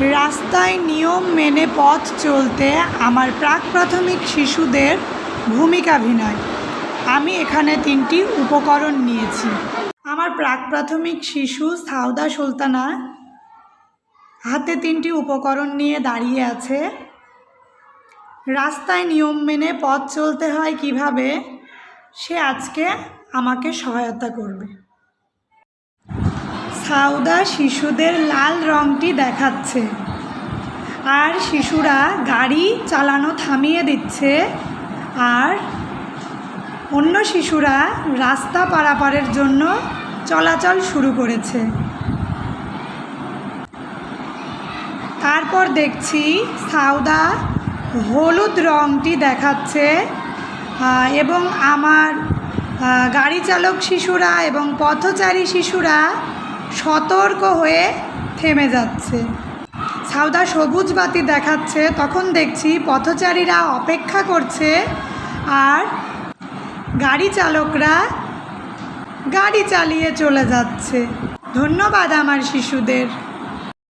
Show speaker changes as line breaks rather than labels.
রাস্তায় নিয়ম মেনে পথ চলতে আমার প্রাক প্রাথমিক শিশুদের ভূমিকাভিনয় আমি এখানে তিনটি উপকরণ নিয়েছি। আমার প্রাক প্রাথমিক শিশু সাউদা সুলতানা হাতে তিনটি উপকরণ নিয়ে দাঁড়িয়ে আছে। রাস্তায় নিয়ম মেনে পথ চলতে হয় কীভাবে, সে আজকে আমাকে সহায়তা করবে। সাউদা শিশুদের লাল রংটি দেখাচ্ছে। আর শিশুরা গাড়ি চালানো থামিয়ে দিচ্ছে। আর অন্য শিশুরা রাস্তা পারাপারের জন্য চলাচল শুরু করেছে। তারপর দেখছি সাউদা হলুদ রংটি দেখাচ্ছে এবং আমার গাড়ি চালক শিশুরা এবং পথচারী শিশুরা সতর্ক হয়ে থেমে যাচ্ছে। সাউদা সবুজ বাতি দেখাচ্ছে, তখন দেখছি পথচারীরা অপেক্ষা করছে আর গাড়ি চালকরা গাড়ি চালিয়ে চলে যাচ্ছে। ধন্যবাদ আমার শিশুদের।